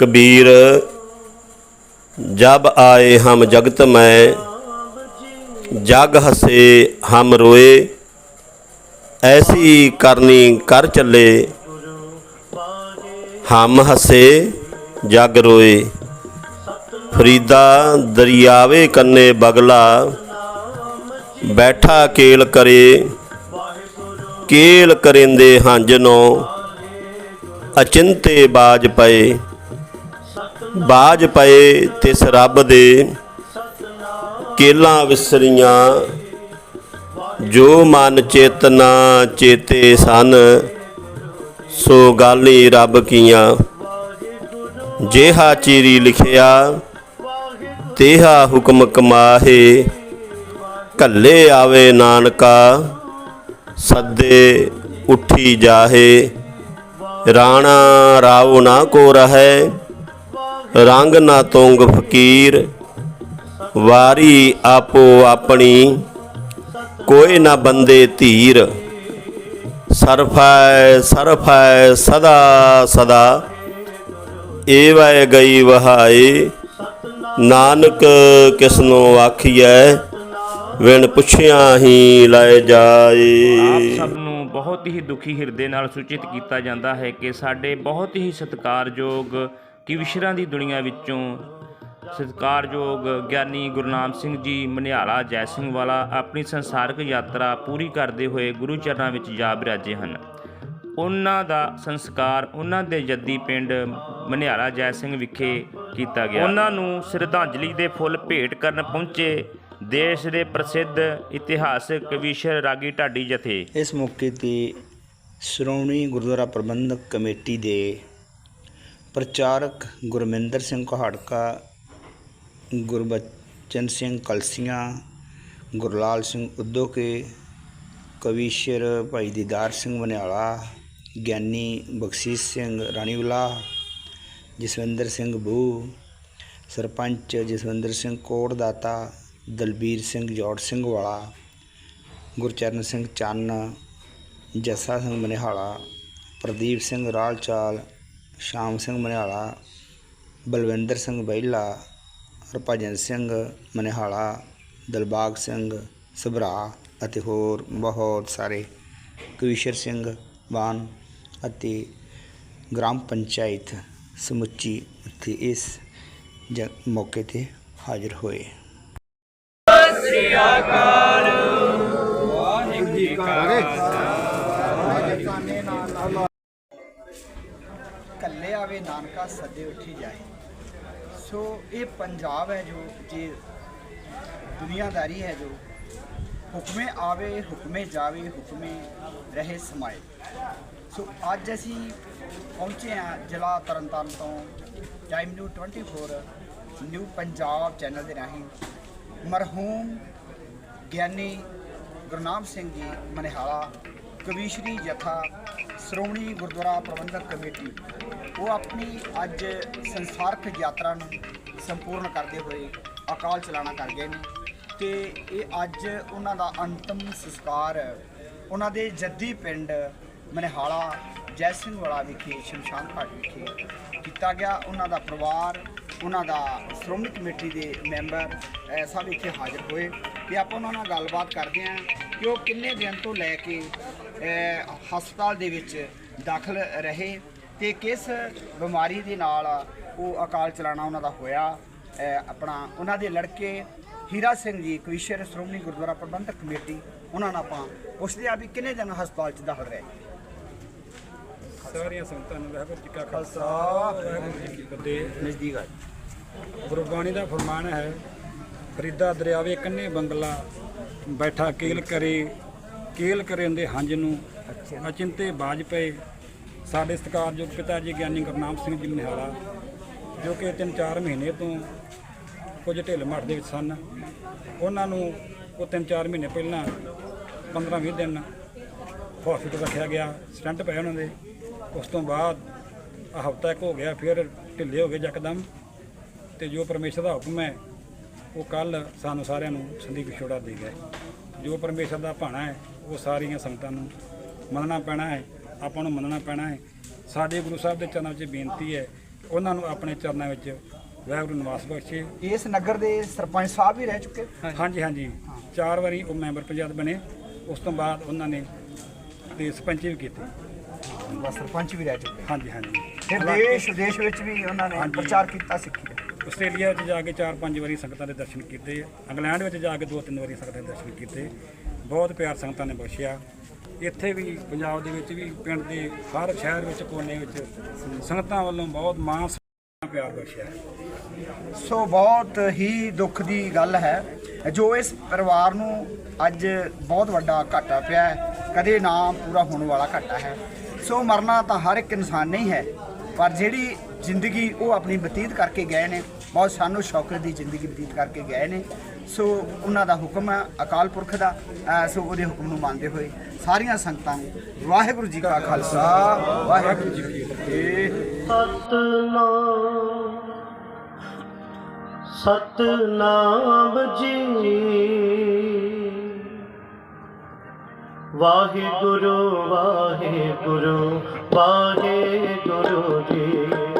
ਕਬੀਰ, ਜਬ ਆਏ ਹਮ ਜਗਤ ਮੈਂ, ਜਗ ਹਸੇ ਹਮ ਰੋਏ, ਐਸੀ ਕਰਨੀ ਕਰ ਚੱਲੇ, ਹਮ ਹਸੇ ਜਗ ਰੋਏ। ਫਰੀਦਾ ਦਰਿਆਵੇ ਕੰਨੇ ਬਗਲਾ, ਬੈਠਾ ਕੇਲ ਕਰੇ, ਕੇਲ ਕਰਿੰਦੇ ਹੰਜ ਨੂੰ, ਅਚਿੰਤੇ ਬਾਜ ਪਏ। ਬਾਜ ਪਏ ਤਿਸ ਰੱਬ ਦੇ, ਕੇਲਾਂ ਵਿਸਰੀਆਂ। ਜੋ ਮਨ ਚੇਤਨਾ ਚੇਤੇ ਸਨ, ਸੋ ਗਾਲੀ ਰੱਬ ਕੀਆਂ। ਜੇਹਾ ਚੀਰੀ ਲਿਖਿਆ, ਤੇਹਾ ਹੁਕਮ ਕਮਾਹੇ। ਕੱਲੇ ਆਵੇ ਨਾਨਕਾ, ਸੱਦੇ ਉੱਠੀ ਜਾਹੇ। ਰਾਣਾ ਰਾਉ ਨਾ ਕੋ ਰਹੈ ਰੰਗ ਨਾ ਤੁੰਗ ਫਕੀਰ, ਵਾਰੀ ਆਪੋ ਆਪਣੀ, ਕੋਈ ਨਾ ਬੰਦੇ ਧੀਰ। ਸਰਫੈ ਸਰਫੈ ਸਦਾ ਸਦਾ ਏ ਏਵੈ ਗਈ ਵਹਾਏ। ਨਾਨਕ ਕਿਸਨੋ ਆਖੀਐ, ਵਿਣ ਪੁੱਛਿਆ ਹੀ ਲੈ ਆਪ ਜਾਏ ਸਭ ਨੂੰ ਬਹੁਤ ਹੀ ਦੁਖੀ ਹਿਰਦੇ ਨਾਲ ਸੂਚਿਤ ਕੀਤਾ ਜਾਂਦਾ ਹੈ ਕਿ ਸਾਡੇ ਬਹੁਤ ਹੀ ਸਤਿਕਾਰਯੋਗ ਕਿਵਿਸ਼ਰਾਂ ਦੀ ਦੁਨੀਆ ਵਿੱਚੋਂ ਸਤਿਕਾਰਯੋਗ ਗਿਆਨੀ ਗੁਰਨਾਮ ਸਿੰਘ ਜੀ ਮਨਿਆਲਾ ਜੈ ਸਿੰਘ ਵਾਲਾ ਆਪਣੀ ਸੰਸਾਰਿਕ ਯਾਤਰਾ ਪੂਰੀ ਕਰਦੇ ਹੋਏ ਗੁਰੂ ਚਰਨਾਂ ਵਿੱਚ ਜਾ ਬਿਰਾਜੇ ਹਨ। ਉਹਨਾਂ ਦਾ ਸੰਸਕਾਰ ਉਹਨਾਂ ਦੇ ਜੱਦੀ ਪਿੰਡ ਮਨਿਆਲਾ ਜੈ ਸਿੰਘ ਵਿਖੇ ਕੀਤਾ ਗਿਆ। ਉਹਨਾਂ ਨੂੰ ਸ਼ਰਧਾਂਜਲੀ ਦੇ ਫੁੱਲ ਭੇਟ ਕਰਨ ਪਹੁੰਚੇ ਦੇਸ਼ ਦੇ ਪ੍ਰਸਿੱਧ ਇਤਿਹਾਸਕ ਕਵੀਸ਼ਰ ਰਾਗੀ ਢਾਡੀ ਜਥੇ। ਇਸ ਮੌਕੇ ਤੇ ਸ਼੍ਰੋਮਣੀ ਗੁਰਦੁਆਰਾ ਪ੍ਰਬੰਧਕ ਕਮੇਟੀ ਦੇ ਪ੍ਰਚਾਰਕ ਗੁਰਮਿੰਦਰ ਸਿੰਘ ਕੋਹਾੜਕਾ ਗੁਰਬਚਨ ਸਿੰਘ ਕਲਸੀਆਂ ਗੁਰਲਾਲ ਸਿੰਘ ਉਦੋਕੇ ਕਵੀਸ਼ਰ ਭਾਈ ਦੀਦਾਰ ਸਿੰਘ ਮਨਿਆਲਾ ਗਿਆਨੀ ਬਖਸ਼ੀਸ਼ ਸਿੰਘ ਰਾਣੀਵਾਲਾ ਜਸਵਿੰਦਰ ਸਿੰਘ ਬੂ ਸਰਪੰਚ ਜਸਵਿੰਦਰ ਸਿੰਘ ਕੋਟਦਾਤਾ ਦਲਬੀਰ ਸਿੰਘ ਜੋੜ ਸਿੰਘ ਵਾਲਾ ਗੁਰਚਰਨ ਸਿੰਘ ਚੰਨ ਜੱਸਾ ਸਿੰਘ ਮਨਿਹਾਲਾ ਪ੍ਰਦੀਪ ਸਿੰਘ ਰਾਲਚਾਲ ਸ਼ਾਮ ਸਿੰਘ ਮਨਿਹਾਲਾ ਬਲਵਿੰਦਰ ਸਿੰਘ ਬਹਿਲਾ ਹਰਭਜਨ ਸਿੰਘ ਮਨਿਹਾਲਾ, ਦਿਲਬਾਗ ਸਿੰਘ ਸਭਰਾ ਅਤੇ ਹੋਰ ਬਹੁਤ ਸਾਰੇ ਕਵੀਸ਼ਰ ਸਿੰਘ ਬਾਨ ਅਤੇ ਗ੍ਰਾਮ ਪੰਚਾਇਤ ਸਮੁੱਚੀ ਉੱਥੇ ਇਸ ਜ- ਮੌਕੇ ਤੇ ਹਾਜ਼ਰ ਹੋਏ। ਕੱਲੇ ਆਵੇ, ਨਾਨਕਾ ਸੱਦੇ ਉੱਠੀ ਜਾਏ। ਸੋ ਇਹ ਪੰਜਾਬ ਹੈ ਜੋ, ਜੇ ਦੁਨੀਆਦਾਰੀ ਹੈ ਜੋ, ਹੁਕਮੇ ਆਵੇ, ਹੁਕਮੇ ਜਾਵੇ, ਹੁਕਮੇ ਰਹੇ ਸਮਾਏ। ਸੋ ਅੱਜ ਅਸੀਂ ਪਹੁੰਚੇ ਹਾਂ ਜ਼ਿਲ੍ਹਾ ਤਰਨਤਾਰਨ ਤੋਂ, time new 24 new Punjab channel ਦੇ ਰਾਹੀਂ। ਮਰਹੂਮ ਗਿਆਨੀ ਗੁਰਨਾਮ ਸਿੰਘ ਜੀ, ਮਨਿਹਾਲਾ, ਕਵੀਸ਼ਰੀ ਜਥਾ ਸ਼੍ਰੋਮਣੀ ਗੁਰਦੁਆਰਾ ਪ੍ਰਬੰਧਕ ਕਮੇਟੀ, ਉਹ ਆਪਣੀ ਅੱਜ ਸੰਸਾਰਕ ਯਾਤਰਾ ਨੂੰ ਸੰਪੂਰਨ ਕਰਦੇ ਹੋਏ ਅਕਾਲ ਚਲਾਣਾ ਕਰ ਗਏ ਨੇ ਤੇ ਇਹ ਅੱਜ ਉਹਨਾਂ ਦਾ ਅੰਤਮ ਸੰਸਕਾਰ ਉਹਨਾਂ ਦੇ ਜੱਦੀ ਪਿੰਡ ਮਨਿਹਾਲਾ ਜੈ ਸਿੰਘ ਵਾਲਾ ਵਿਖੇ, ਸ਼ਮਸ਼ਾਨ ਘਾਟ ਵਿਖੇ ਕੀਤਾ ਗਿਆ। ਉਹਨਾਂ ਦਾ ਪਰਿਵਾਰ, ਉਹਨਾਂ ਦਾ ਸ਼੍ਰੋਮਣੀ ਕਮੇਟੀ ਦੇ ਮੈਂਬਰ ਸਭ ਇੱਥੇ ਹਾਜ਼ਰ ਹੋਏ। ਤੇ ਆਪਾਂ ਉਹਨਾਂ ਨਾਲ ਗੱਲਬਾਤ ਕਰਦੇ ਹਾਂ ਕਿ ਉਹ ਕਿੰਨੇ ਦਿਨ ਤੋਂ ਲੈ ਕੇ ਹਸਪਤਾਲ ਦੇ ਵਿੱਚ ਦਾਖਲ ਰਹੇ ਤੇ ਕਿਸ ਬਿਮਾਰੀ ਦੇ ਨਾਲ ਉਹ ਅਕਾਲ ਚਲਾਣਾ ਉਹਨਾਂ ਦਾ ਹੋਇਆ? ਆਪਣਾ ਉਹਨਾਂ ਦੇ ਲੜਕੇ ਹੀਰਾ ਸਿੰਘ ਜੀ ਕਵੀਸ਼ਰ ਸ਼੍ਰੋਮਣੀ ਗੁਰਦੁਆਰਾ ਪ੍ਰਬੰਧਕ ਕਮੇਟੀ ਉਹਨਾਂ ਨਾਲ ਆਪਾਂ ਪੁੱਛਦੇ ਆ ਵੀ ਕਿੰਨੇ ਦਿਨ ਹਸਪਤਾਲ 'ਚ ਦਾਖਲ ਰਹੇ? ਸਾਰੀਆਂ ਸੰਗਤਾਂ ਨੂੰ ਵਾਹਿਗੁਰੂ ਜੀ ਕਾ ਖਾਲਸਾ ਵਾਹਿਗੁਰੂ ਜੀ ਕੀ ਫਤਿਹ। ਨਜ਼ਦੀਕ ਆ ਗੁਰਬਾਣੀ ਦਾ ਫਰਮਾਨ ਹੈ ਫਰੀਦਾ ਦਰਿਆਵੇ ਕੰਨੇ ਬੰਗਲਾ ਬੈਠਾ ਕੇਲ ਕਰੇ ਕੇਲ ਕਰੇਂਦੇ ਹੰਜ ਨੂੰ। ਅਚਿੰਤੇ ਬਾਜ ਪਏ। ਸਾਡੇ ਸਤਿਕਾਰਯੋਗ ਪਿਤਾ ਜੀ ਗਿਆਨੀ ਗੁਰਨਾਮ ਸਿੰਘ ਜੀ ਮਨਿਹਾਲਾ ਜੋ ਕਿ 3-4 ਮਹੀਨੇ ਤੋਂ ਕੁਝ ਢਿੱਲ ਮੱਠ ਦੇ ਵਿੱਚ ਸਨ। ਉਹਨਾਂ ਨੂੰ ਉਹ 3-4 ਮਹੀਨੇ ਪਹਿਲਾਂ 15-20 ਦਿਨ ਹਸਪੀਟਲ ਰੱਖਿਆ ਗਿਆ ਸਟੰਟ ਪਏ ਉਹਨਾਂ ਦੇ। ਉਸ ਤੋਂ ਬਾਅਦ ਹਫਤਾ ਇੱਕ ਹੋ ਗਿਆ ਫਿਰ ਢਿੱਲੇ ਹੋ ਗਏ ਯਕਦਮ ਤੇ ਜੋ ਪਰਮੇਸ਼ਰ ਦਾ ਹੁਕਮ ਹੈ ਉਹ ਕੱਲ ਸਾਨੂੰ ਸਾਰਿਆਂ ਨੂੰ ਸੰਦੀਪ ਵਿਛੋੜਾ ਦੇ ਗਏ ਜੋ ਪਰਮੇਸ਼ਰ ਦਾ ਭਾਣਾ ਹੈ ਉਹ ਸਾਰੀਆਂ ਸੰਗਤਾਂ ਨੂੰ ਮੰਨਣਾ ਪੈਣਾ ਹੈ ਆਪਾਂ ਨੂੰ ਮੰਨਣਾ ਪੈਣਾ ਹੈ। ਸਾਡੇ ਗੁਰੂ ਸਾਹਿਬ ਦੇ ਚਰਨਾਂ 'ਚ ਬੇਨਤੀ ਹੈ ਉਹਨਾਂ ਨੂੰ ਆਪਣੇ ਚਰਨਾਂ ਵਿੱਚ ਵਾਹਿਗੁਰੂ ਨਿਵਾਸ ਬਖਸ਼ੇ। ਇਸ ਨਗਰ ਦੇ ਸਰਪੰਚ ਸਾਹਿਬ ਵੀ ਰਹਿ ਚੁੱਕੇ? ਹਾਂਜੀ। ਹਾਂਜੀ ਚਾਰ ਵਾਰੀ ਉਹ ਮੈਂਬਰ ਪੰਚਾਇਤ ਬਣੇ। ਉਸ ਤੋਂ ਬਾਅਦ ਉਹਨਾਂ ਨੇ ਤੇ ਸਰਪੰਚੀ ਵੀ ਕੀਤੀ। ਬਸ ਸਰਪੰਚ ਵੀ ਰਹਿ ਚੁੱਕੇ। ਹਾਂਜੀ ਹਾਂਜੀ। ਫਿਰ ਦੇਸ਼ ਵਿਦੇਸ਼ ਵਿੱਚ ਵੀ ਉਹਨਾਂ ਨੇ। ਪ੍ਰਚਾਰ ਕੀਤਾ ਸਿੱਖੀ ਦਾ। ਆਸਟ੍ਰੇਲੀਆ ਵਿੱਚ ਜਾ ਕੇ ਚਾਰ ਪੰਜ ਵਾਰੀ ਸੰਗਤਾਂ ਦੇ ਦਰਸ਼ਨ ਕੀਤੇ। ਇੰਗਲੈਂਡ ਵਿੱਚ ਜਾ ਕੇ ਦੋ ਤਿੰਨ ਵਾਰੀ ਸੰਗਤਾਂ ਦੇ ਦਰਸ਼ਨ ਕੀਤੇ। ਬਹੁਤ ਪਿਆਰ ਸੰਗਤਾਂ ਨੇ ਬਖਸ਼ਿਆ। ਇੱਥੇ ਵੀ ਪੰਜਾਬ ਦੇ ਵਿੱਚ ਵੀ, ਪਿੰਡ ਦੇ ਹਰ ਸ਼ਹਿਰ ਵਿੱਚ, ਕੋਨੇ ਵਿੱਚ ਸੰਗਤਾਂ ਵੱਲੋਂ ਬਹੁਤ ਮਾਣ ਪਿਆਰ ਬਖਸ਼ਿਆ। ਸੋ ਬਹੁਤ ਹੀ ਦੁੱਖ ਦੀ ਗੱਲ ਹੈ ਜੋ ਇਸ ਪਰਿਵਾਰ ਨੂੰ ਅੱਜ ਬਹੁਤ ਵੱਡਾ ਘਾਟਾ ਪਿਆ ਹੈ। ਕਦੇ ਨਾ ਪੂਰਾ ਹੋਣ ਵਾਲਾ ਘਾਟਾ ਹੈ। ਸੋ ਮਰਨਾ ਤਾਂ ਹਰ ਇੱਕ ਇਨਸਾਨ ਨਹੀਂ ਹੈ, ਪਰ ਜਿਹੜੀ ਜ਼ਿੰਦਗੀ ਉਹ ਆਪਣੀ ਬਤੀਤ ਕਰਕੇ ਗਏ ਨੇ ਬਹੁਤ ਸਾਨੂੰ ਸ਼ੌਕਤ ਦੀ ਜ਼ਿੰਦਗੀ ਬਤੀਤ ਕਰਕੇ ਗਏ ਨੇ। ਸੋ ਉਹਨਾਂ ਦਾ ਹੁਕਮ ਹੈ ਅਕਾਲ ਪੁਰਖ ਦਾ। ਸੋ ਉਹਦੇ ਹੁਕਮ ਨੂੰ ਮੰਨਦੇ ਹੋਏ ਸਾਰੀਆਂ ਸੰਗਤਾਂ ਨੂੰ ਵਾਹਿਗੁਰੂ ਜੀ ਕਾ ਖਾਲਸਾ, ਵਾਹਿਗੁਰੂ ਜੀ ਕੀ ਫਤਿਹ। ਸਤਨਾਮ ਸਤਨਾਮ ਜੀ। ਵਾਹਿਗੁਰੂ ਵਾਹਿਗੁਰੂ ਵਾਹਿਗੁਰੂ ਜੀ।